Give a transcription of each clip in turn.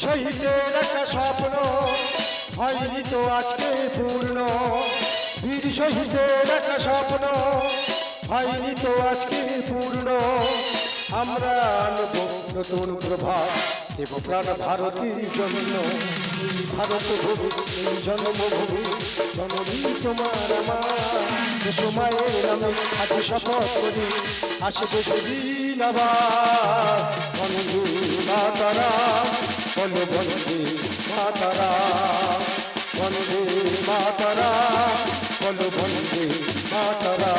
শহীদের একটা স্বপ্ন। হয়নি তো আজকে পূর্ণ। বীর শহীদের একটা স্বপ্ন। হয়নি তো আজকে পূর্ণ। আমরা আনব নতুন প্রভাত দেব প্রাণ ভারতীর জন্য। ভারত ভূমি জন্মভূমি। জননী তোমার আমার। সময়ের নামে আজ শপথ করি। আসবে সেদিন আবার। বন্ধু মাতারা বলো বন্দে মাতারা বন্দে মাতারা বলো বন্দে মাতারা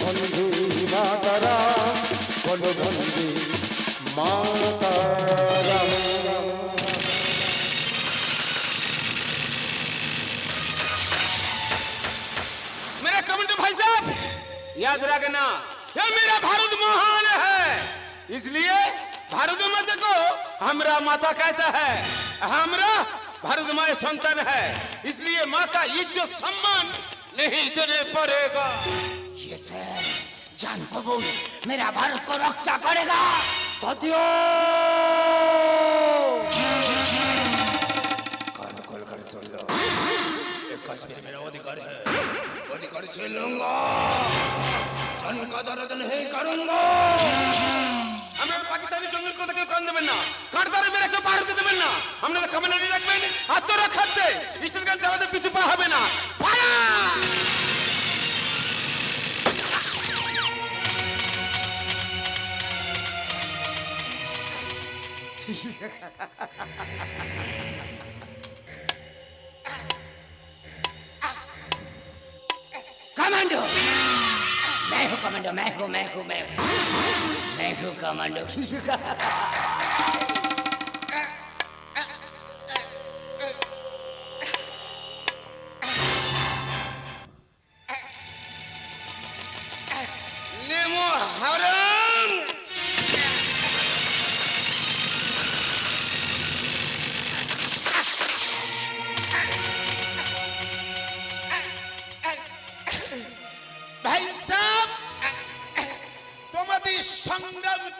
বন্দে মাতারা বলো বন্দে মাতারা मेरे कमेंट भाई साहब याद रखना ये मेरा भारत महान है इसलिए भारत माता को हमरा माता कहता है हमरा भरत भरतमय संतन है इसलिए माँ का इज़्ज़त सम्मान नहीं देने पड़ेगा। ये सर जान कबूल मेरा भारत को रक्षा करेगा। सत्यो कान खोल कर सुन लो। एक कश्मीर मेरा अधिकार है। अधिकार छीन लूँगा जन का दर्द नहीं करूँगा। পাকিস্তানি জঙ্গল কথা কেউ কান দেবেন না কারদারে মেরে কেউ পাহাড় দেবেন না আপনারা কমান্ডারি রাখবেন আত্মরক্ষার্থে স্টেট গান চালাতে পিছু পা হবে না ফায়ার कमांडो मैं हूँ कमांडो मैं हूँ मैं हूँ मैं हूँ suka mandok.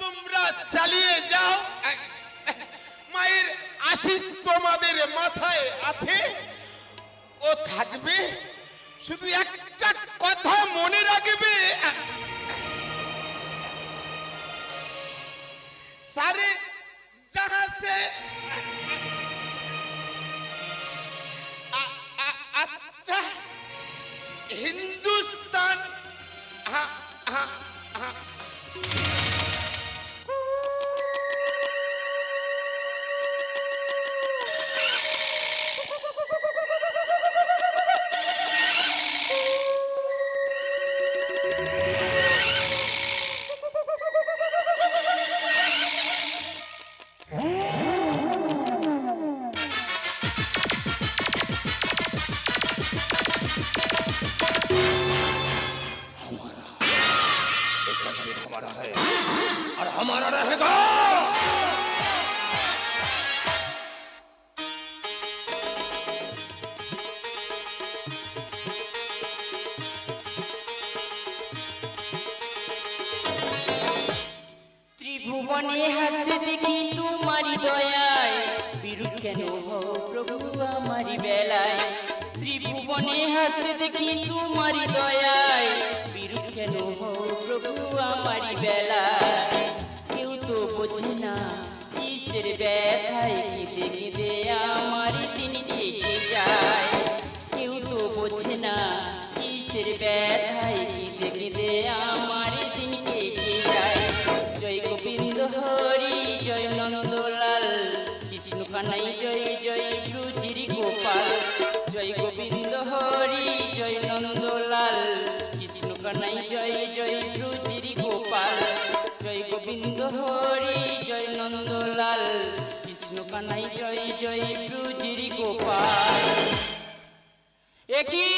তোমরা চালিয়ে যাও। মায়ের আশিস তোমাদের মাথায় আছে। ও থাকবে, শুধু একটা কথা মনে রাখবে। सारे একই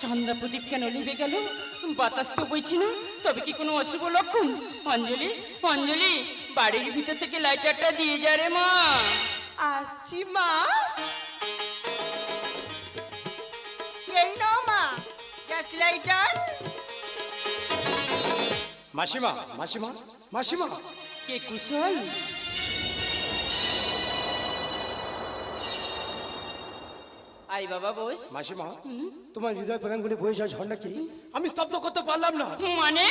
সন্ধ্যা প্রদীপ কেন লিবে গেল? বাতাস তো বইছি না তবে কি কোনো অশুভ লক্ষণ? অঞ্জলি অঞ্জলি বাড়ির ভিতর থেকে লাইটারটা দিয়ে যা রে মা। আসছি মা। এই নাও মা গ্যাস লাইটার। মাসিমা মাসিমা মাসিমা। কে কুশল? আই বাবা বস। মাসিমা তোমার হৃদয় প্রাঙ্গণে বয়ে যাওয়া ঝর্ণা কি আমি স্তব্ধ করতে পারলাম না। মানে?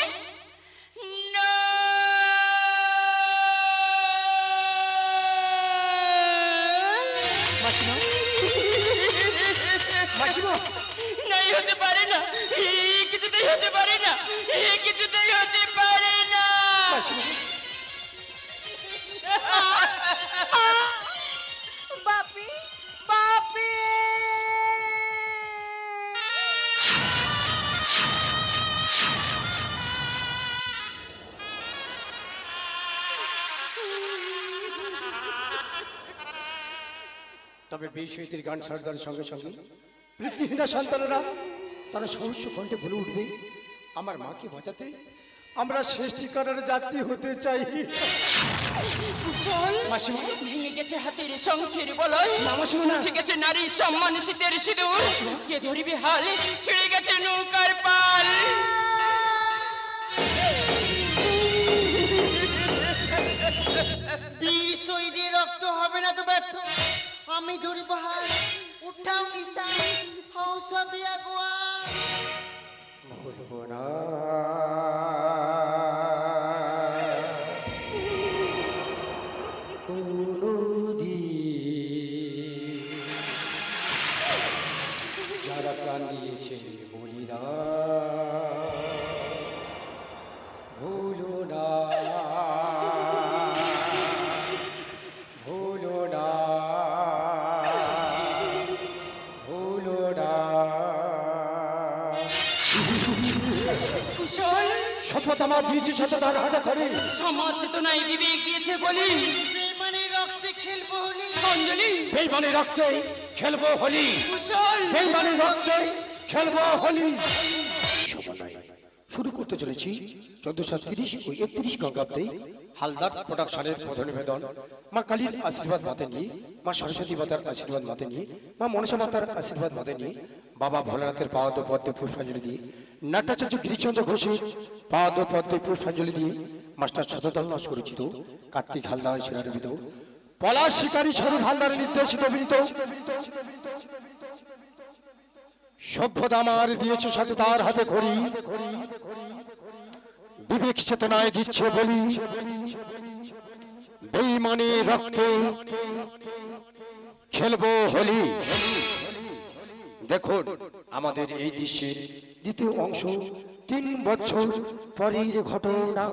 নাই হতে পারে না। কিছুতেই হতে পারে না। কিছুতেই হতে পারে না। তবে বিশ্বহিতের গান সর্দারের সঙ্গে সঙ্গে। বৃত্তিহীনা সন্তানেরা তারা সহস্য কণ্ঠে বলে উঠবে আমার মাকে বাঁচাতে আমরা শেষ ঠিকানার যাত্রী হতে চাই। ভেঙে গেছে হাতের শঙ্খের বলয়। না, মাসিমা, না। মুছে গেছে নারী সম্মান শীতের সিঁদুর। কে ধরিবে হাল? ছিঁড়ে গেছে নৌকার পাল। আমি দুর্বল উঠাও নিশান হৌসবে আগুয়া ভুলব আমার দিয়েছি শতধার হাতে করে। সমাজ চেতনায় বিবেক দিয়েছে বলি। মানে রক্তে খেলব হলি। অঞ্জলি বেইমানি রক্তে খেলব হোলি। কুশল। বেইমানি রক্তে খেলব হোলি। শুরু করতে চলেছি চোদ্দশো তিরিশ ও একত্রিশ গঙ্গাব্দে হালদার প্রোডাকশনের নিবেদন। মা কালীর আশীর্বাদ মতে নিয়ে মা সরস্বতী মাতার আশীর্বাদ মতে নিয়ে মা মনসা মাতার আশীর্বাদ মতে নিয়ে বাবা ভোলানাথের পাওয়াদ পদ্মে পুষ্পাঞ্জলি দিয়ে। নাট্যাচার্য গিরিচন্দ্র ঘোষের পাওয়াদ পদ্মে পুষ্পাঞ্জলি দিয়ে মাস্টার সততাল নাশ পরিচিত, কার্তিক হালদার শিরারবিত পলাশ শিকারী স্বরূপ হালদারের নির্দেশিত অভিনীত সভ্যতা আমার দিয়েছে সাথে তার হাতে ঘড়ি বিবেক চেতনায় দিচ্ছে বলি। বেইমানি রক্তে খেলব হোলি। দেখুন আমাদের এই দৃশ্যের দ্বিতীয় অংশ তিন বছর পরের ঘটনা।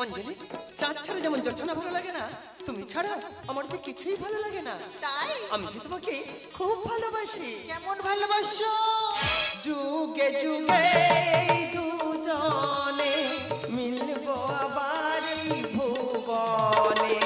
অঞ্জলি চাঁদ ছাড়া যেমন জোছনা ভালো লাগে না তুমি ছাড়া আমার যে কিছুই ভালো লাগে না। তাই? আমি যে তোমাকে খুব ভালোবাসি। কেমন ভালোবাসো? যুগে যুগে দুজনে মিলবো আবার। ভুবনে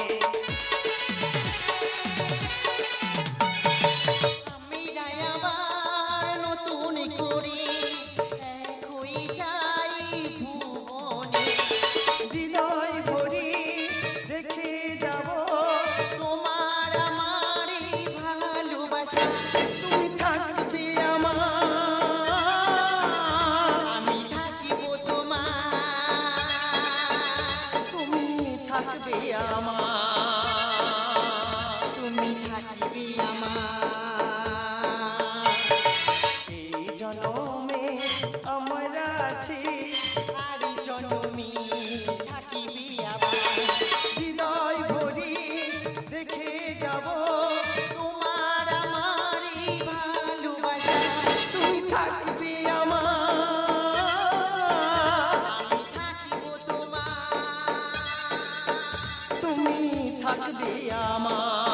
থাকবে আমার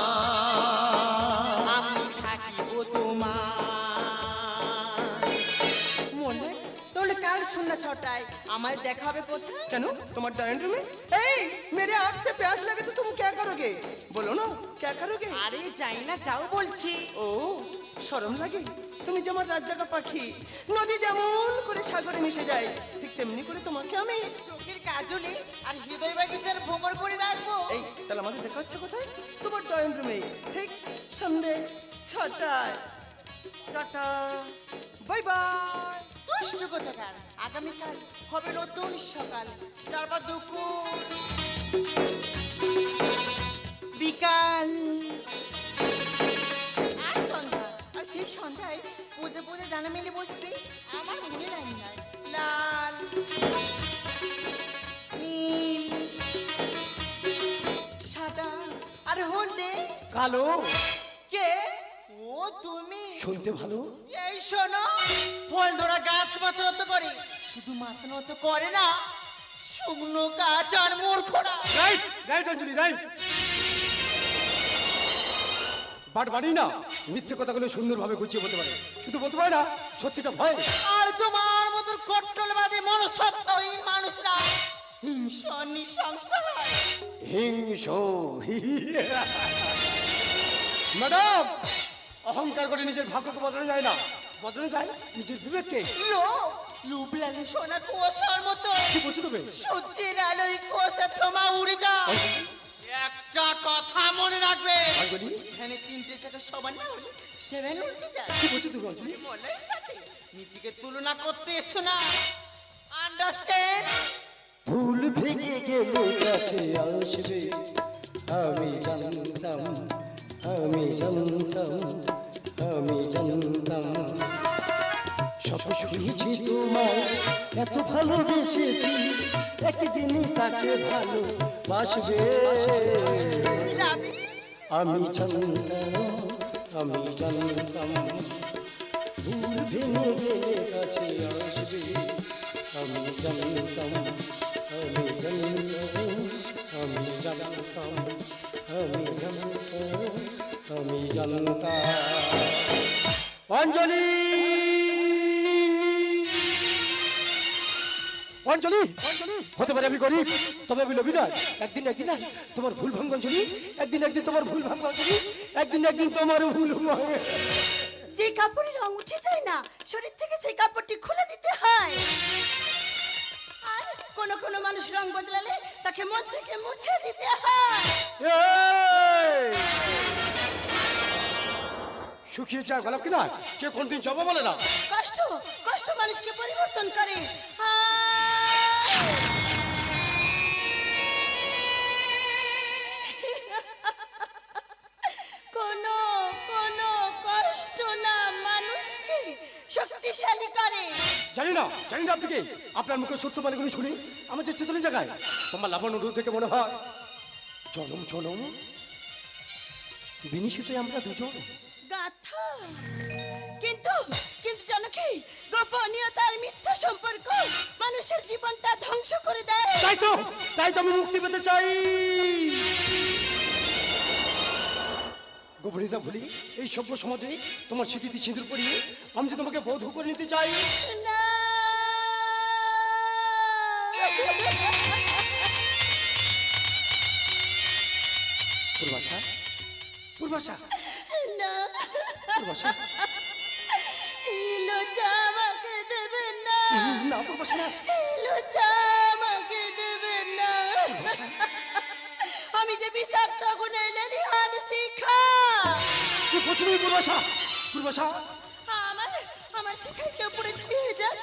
আমি থাকিব তোমার মনে তাহলে কাল সন্ধ্যা ছটায় আমায় দেখা হবে কোথায় কেন তোমার ডাইনিং রুমে এই মেরে आँख से प्यास लगे तो तुम क्या करोगे बोलो ना क्या करोगे আরে যাই না যাও বলছি ও শরম লাগে তুমি যেমন রাত জাগা পাখি নদী যেমন করে সাগরে মিশে যায় ঠিক তেমনি করে তোমাকে আমি চোখের কাজলে আর হৃদয় বাগিচার ভ্রমণ করে রাখব। এই তাহলে আমাদের দেখা হচ্ছে কোথায়? তোমার ড্রয়িং রুমে ঠিক সন্ধে ছটায়। Tata bye bye. দুষ্টু কোথাকার? আগামীকাল হবে নতুন সকাল। তারপর দুপুর। ডানা মেলে বসবে? আমার মনে রান্নায় লাল। নীল। সাদা। আর হলদে কালো। কে? ও তুমি। শুনতে ভালো। এই শোনো ফল ধরা গাছ মাথা নত করে শুধু মাথা নত করে না শুকনো গাছ আর মূর্খরা right right Anjali right. But বাড়ি না। মিথ্যে কথাগুলো সুন্দরভাবে গুছিয়ে বলতে পারে। শুধু বলতে পারে না সত্যিটা ভয়। আর তোমার মতো কট্টলবাদী মনসত্বহীন মানুষরা হিংস হয়। হিংস ম্যাডাম অহংকার করে নিজের ভাগ্যকে বদলে যায় না। বদলে যায় নিজের বিবেককে। লোক লুবলালে সোনা কুয়াশার মতো। কি বলছো তুমি? সূর্যের আলোয় কুয়াশা থমা উড়ে যায়। একটা কথা মনে রাখবে। এখানে তিনটে চারটা সবার না হলে সেভেন উঠে যায়। মলের সাথে। নিজেকে তুলনা করতে এসো না। আন্ডারস্ট্যান্ড ফুল ভেঙে গেলে কাছে আসবে। আমি জানতাম আমি জানতাম আমি জানতাম। সব শুনেছি তোমায়। এত ভালোবেসেছি একদিনই তাকে ভালো বাসবে আমি জানতাম আমি জানতাম ফুল ভেঙে কাছে আসবে। আমি জানতাম আমি জানতাম আমি জানতাম আমি জানতাম আমি জানতাম। অঞ্জলি! অঞ্জলি হতে পারে আমি গরিব তবে আমি লোভী নয়। একদিন একদিন তোমার ভুল ভাঙ অঞ্জলি একদিন একদিন তোমার ভুল ভাঙ অঞ্জলি একদিন একদিন তোমার ভুল যে কাপড়ের রং উঠে যায় না শরীর থেকে সেই কাপড়টি খুলে দিতে হয়। আর কোন কোন মানুষ রং বদলালে তাকে মন থেকে মুছে দিতে হয়! শুকিয়ে যা গলাপ কিনা কে কোনদিন জবা বলে না কষ্ট কষ্ট মানুষকে পরিবর্তন করে। কোন কোন কষ্ট না মানুষকে শক্তিশালী করে। জানি না জানি না আপনি কে। আপনার মুখে সত্য বাণীগুলি শুনি? আমার যে চেতনের জায়গায় তোমার লাবণ্য রূপ থেকে মনে হয় জনম জনম বিনিশিতে আমরা দুজন। গাথা। কিন্তু কিন্তু জানো কি গোপনীয়তার মিথ্যা সম্পর্ক মানুষের জীবনটা ধ্বংস করে দেয়। তাই তো তাই তো আমি মুক্তি পেতে চাই। গোপনীয়তা ভুলি এই সভ্য সমাজে তোমার স্মৃতিতে সিঁদুর পরিয়ে আমি যে তোমাকে বধূ করে নিতে চাই। না। পূর্বাশা পূর্বাশা। না। পূর্বাশা আমাকে দেবেন না না পূর্বাশা না লজ্জা আমাকে দেবেন না আমি যে বিষাক্ত গুণের লেলিহান শিখা কি করছ তুমি পূর্বাশা পূর্বাশা আমার আমার শিখায় কেউ পড়ে ছাড়িয়ে যান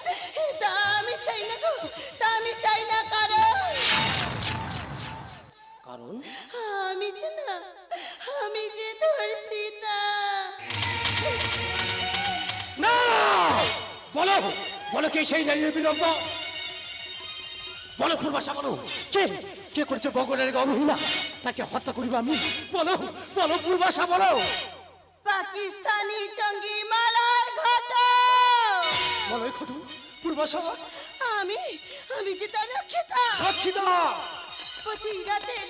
তা আমি চাই না গো তা আমি চাই না কারণ কারণ আমি যে না আমি যে ধর্ষিতা বলো বলো কে সেই নারীর বিলম্ব? বলো পূর্বাশা বলো। কে? কে করছে বগরের গণহীনা তাকে হত্যা করিব আমি। বলো বলো পূর্বাশা বলো। পাকিস্তানি জঙ্গি মালার ঘটা বলো খটু পূর্বাশা আমি আমি যে তার রক্ষিতা। রক্ষিতা। প্রতি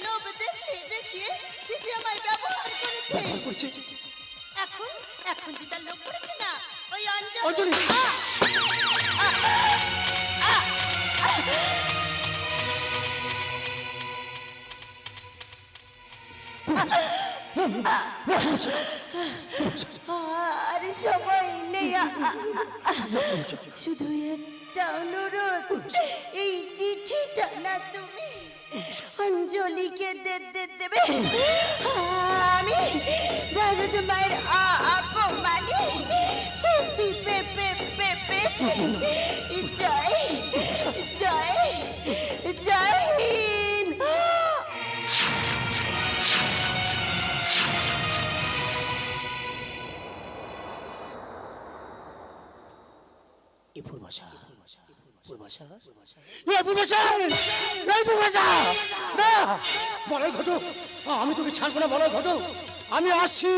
লোভ দেখিয়ে দেখিয়ে যে যে আমায় ব্যবহার করেছে। ব্যবহার করছে? এখন এখন যে তার লোভ করেছে না অঞ্জলি! আর সময় নেই শুধু একটা অনুরোধ এই চিঠিটা না তুমি অঞ্জলিকে দে দে দেবে। আমি ভারত মায়ের অপমানে পেয়েছে। জয় জয় জয় হিন্দ এ পূর্বাশা পূর্বাশা এ পূর্বাশা এই পূর্বাশা না বলাই ঘটক আমি তোকে ছাড়বো না বলাই ঘটক আমি আসছি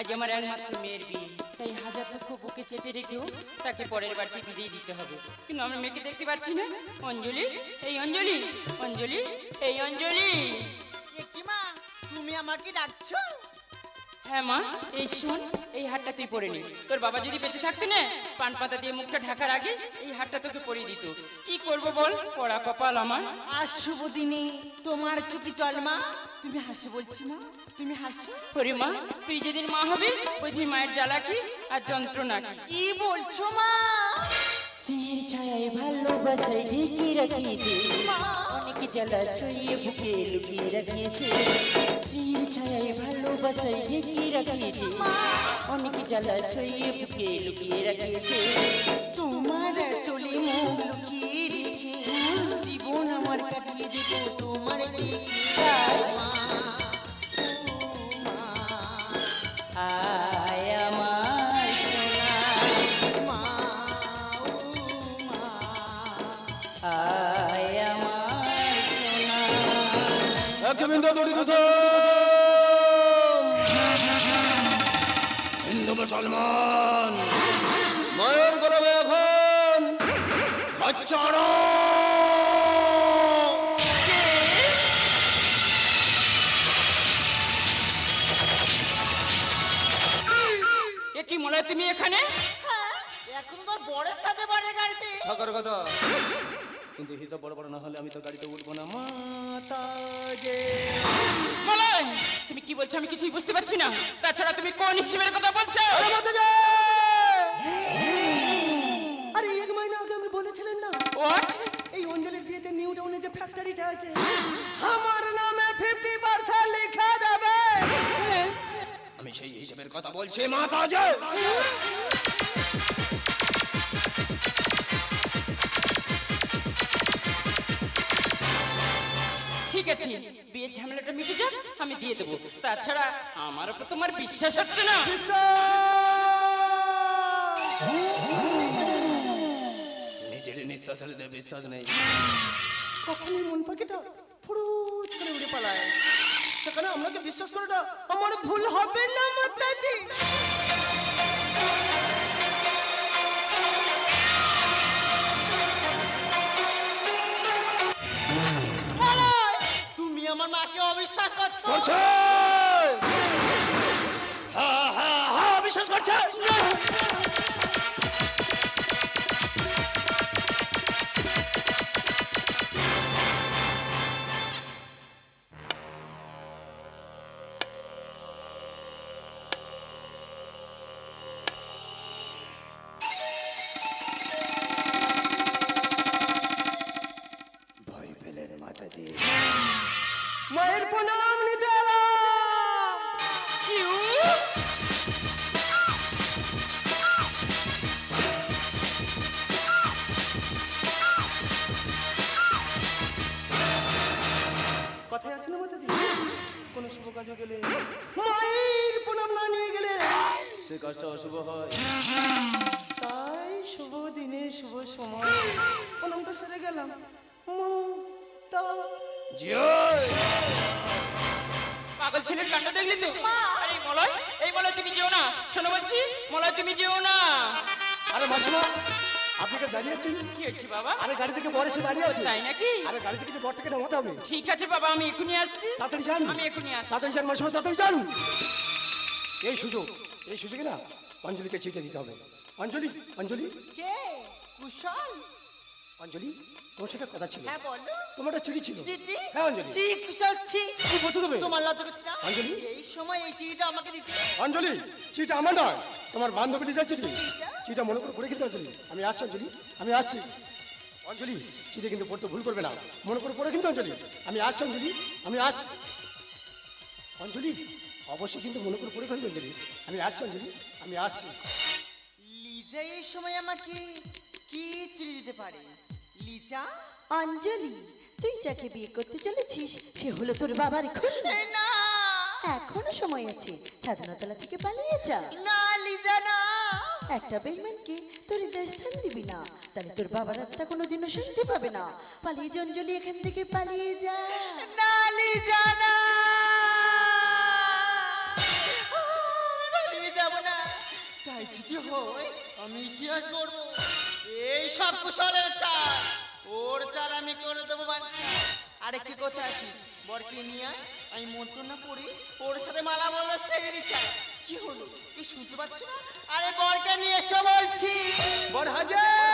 আজ আমার একমাত্র মেয়ের বিয়ে। তাই হাজার দুঃখ বুকে চেপে রেখেও তাকে পরের বাড়িতে বিদায় দিতে হবে। কিন্তু আমার মেয়েকে দেখতে পাচ্ছি না। অঞ্জলি এই অঞ্জলি অঞ্জলি এই অঞ্জলি। মা তুমি আমাকে ডাকছো? হ্যাঁ মা এই শোন এই হারটা তুই পরে নি। তোর বাবা যদি বেঁচে থাকতো না পান পাতা দিয়ে মুখটা ঢাকার আগে এই হারটা তোকে পরিয়ে দিত। কি করব বল? পড়া কপাল আমার। আজ শুভ দিনে তোমার চুকি চল মা। তুমি হাসি বলছি মা তুমি হাসো। ওরে মা তুই যেদিন মা হবে ওই দিন মায়ের জ্বালা কি আর যন্ত্রণা কি? বলছো মা? স্নেহের ছায়ায় ভালোবাসায় ঢেকে রাখিয়েছে। অনেক জ্বালা বুকে লুকিয়ে রাখিয়েছে। স্নেহের ছায়ায় ভালোবাসায় ঢেকে রাখিয়েছে। অনেক জ্বালা বুকে লুকিয়ে রাখিয়েছে। তোমার চলে মুখ লুকিয়ে দড়ি দুধ হিন্দু মুসলমান মায়ের গরমে এখন খচ্চড় কি মনে হয় তুমি এখানে? এখন তোর বড়ের সাথে বাড়ে গাড়িতে কথা। কিন্তু হিসাব বড় বড় না হলে আমি তো গাড়িতে উঠবো না। মাতা যে মলয় তুমি কি বলছো? আমি কিছুই বুঝতে পারছি না। তাছাড়া তুমি কোন হিসেবের কথা বলছো? আরে এক মাইনা আগে আপনি বলেছিলেন না? এই অঞ্জলির বিয়েতে নিউ টাউনে যে ফ্যাক্টরিটা আছে আমার নামে ফিফটি পার্সেন্ট লেখা দেবে। আমি সেই হিসেবের কথা বলছি মাতা ঠিক আছে। বিয়ের ঝামেলাটা মিটে যাক আমি দিয়ে দেবো। তাছাড়া আমার উপর তোমার বিশ্বাস হচ্ছে না। নিজের নিঃশ্বাসের দিয়ে বিশ্বাস নেই। কখনই মন পাখিটা ফুরুত করে উড়ে পালায়। সেখানে আপনাকে বিশ্বাস করাটা আমার ভুল হবে না মাতাজি। আমার মাকে অবিশ্বাস করছ? হ্যাঁ হ্যাঁ হ্যাঁ অবিশ্বাস করছে। তুমি যেও না। আরে মাসিমা আপনি কে দাঁড়িয়ে আছেন কি হচ্ছে বাবা? আরে গাড়ি থেকে বর এসে দাঁড়িয়ে আছে। তাই নাকি? আরে গাড়ি থেকে যে বরটাকে নামাতে হবে। ঠিক আছে বাবা আমি এখনই আসছি। তাড়াতাড়ি যান। আমি এখনই আসছি। তাড়াতাড়ি যান মাসিমা তাড়াতাড়ি যান। এই সুযোগ এই সুযোগে না অঞ্জলিকে চিঠি দিতে হবে। অঞ্জলি অঞ্জলি। কে? কুশল? অঞ্জলি তোমার সাথে কথা ছিল। হ্যাঁ বলো। তোমার একটা চিঠি ছিল। চিঠি? হ্যাঁ অঞ্জলি। ছি কুশল ছি। কি বলতে দেবে তোমার লজ্জা করছে না? অঞ্জলি? এই সময় এই চিঠিটা আমাকে দিতে অঞ্জলি চিঠিটা আমার নয় তোমার বান্ধবীটি যা চিঠি। চিঠিটা? মনে করে পড়ে কিন্তু অঞ্জলি আমি আসছি অঞ্জলি। আমি আসছি। অঞ্জলি চিঠি কিন্তু পড়তে ভুল করবে না। মনে করে পড়ে কিন্তু অঞ্জলি। আমি আসছি অঞ্জলি। আমি আসছি। অঞ্জলি অবশ্যই কিন্তু মনে করে পড়ে কিন্তু অঞ্জলি। আমি আসছি অঞ্জলি। আমি আসছি। লিজা এই সময় আমাকে কি চিড়ি দিতে পারে? লিজা অঞ্জলি তুই যাকে বিয়ে করতে চলেছিস সে হলো তোর বাবার খুন। না! এখনও সময় আছে ছাদনাতলা থেকে পালিয়ে যা। না লিজা না! একটা বেইমানকে তোর হৃদয় স্থান দিবি না তাহলে তোর বাবার আত্মা কোনোদিনও শান্তি পাবে না। পালিয়ে যা অঞ্জলি এখান থেকে পালিয়ে যা। না লিজা না! পালিয়ে যাব না। তাই যদি হয় আমি ইতিহাস করব এই সব কুশলের চাল। ওর চাল আমি করে দেবো বাচ্চা। আরে কি কোথায় আছিস? বরকে নিয়ে আমি আমি মন্ত্রণা করি ওর সাথে মালা বলা ছেড়ে দিচ্ছি কি হলো? কি শুনতে পাচ্ছি না? আরে বরকে নিয়ে এসো বলছি। বর হাজার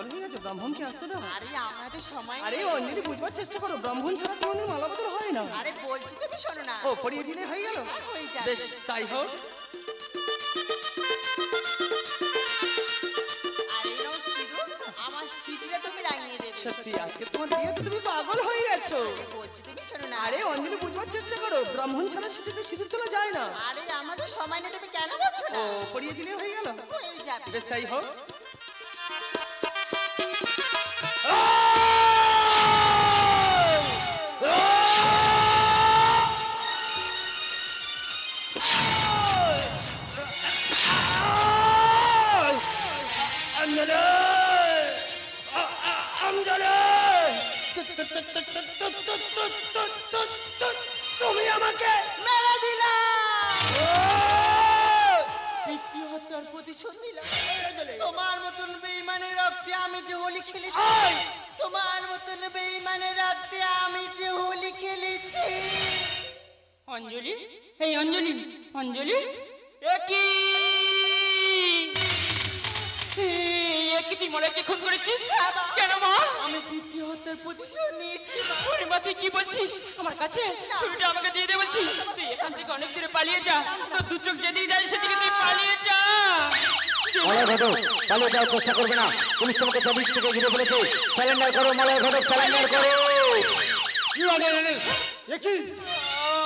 পাগল হয়ে গেছো ব্রাহ্মণ কি আসতে দাও। আরে আমাদের সময় আরে অঞ্জলি বুঝবার চেষ্টা করো ব্রাহ্মণ ছাড়া তোমাদের মালা বদল হয় না। আরে বলছি তুমি শোনো না। ও পরিয়ে দিলে হয়ে গেল? হ্যাঁ। বেশ তাই হোক। সত্যি আজকে তোমার বিয়ে তো তুমি পাগল হয়ে গেছো। না। আরে অঞ্জলি বুঝবার চেষ্টা করো ব্রাহ্মণ ছাড়া শীতে সিঁদুর তোলা যায় না। আরে আমাদের সময় নেই তুমি কেন বলছো ও না পরিয়ে দিলে হয়ে গেল। হয়ে যাবে। বেশ তাই হোক। তুমি পালিয়ে যা। তোর দু চোখ যেদিকে যায় সেদিকে তুই পালিয়ে যা। মলয় ঘটক পালিয়ে যাওয়ার চেষ্টা করবে না। পুলিশ তোমাকে চারিদিক থেকে ঘিরে ফেলেছে। স্যালেন্ডার করো মলয় ঘটক স্যালেন্ডার করো। একই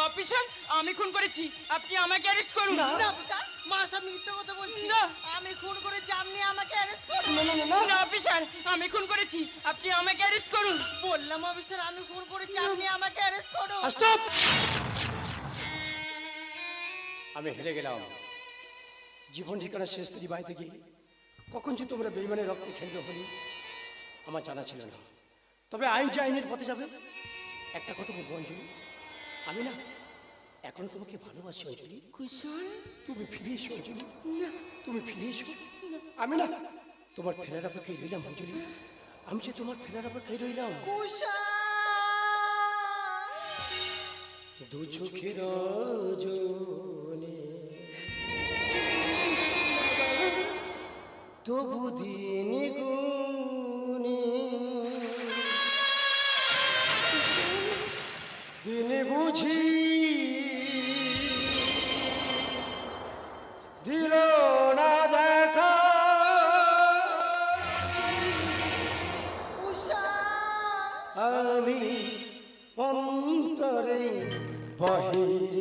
অফিসার আমি খুন করেছি। আপনি আমাকে অ্যারেস্ট করুন। না, অফিসার, মা সব মিথ্যে কথা বলছি। না। আমি খুন করে আপনি আমাকে অ্যারেস্ট করুন। না অফিসার আমি খুন করেছি। আপনি আমাকে অ্যারেস্ট করুন। বললাম অফিসার আমি খুন করেছি আপনি আমাকে অ্যারেস্ট করুন। স্টপ আমি হেরে গেলাম। জীবন ঠিকানা শেষ স্ত্রী বাড়িতে গিয়ে কখন যে তোমরা বেইমানের রক্তে খেলবে হলি আমার জানা ছিল না। তবে আইন যে আইনের পথে যাবে একটা কথা বলব অঞ্জলি। আমি না এখন তোমাকে ভালোবাসি অঞ্জলি। কুশল? তুমি ফিরে এসো অঞ্জলি। তুমি ফিরে এসো। আমি না তোমার ফেরার অপেক্ষায় রইলাম অঞ্জলি। আমি যে তোমার ফেরার অপেক্ষায় রইলাম। দু চোখের তবু দিন গুনে। দিন বুঝি। দিল না দেখা। আমি অন্তরে বহিরে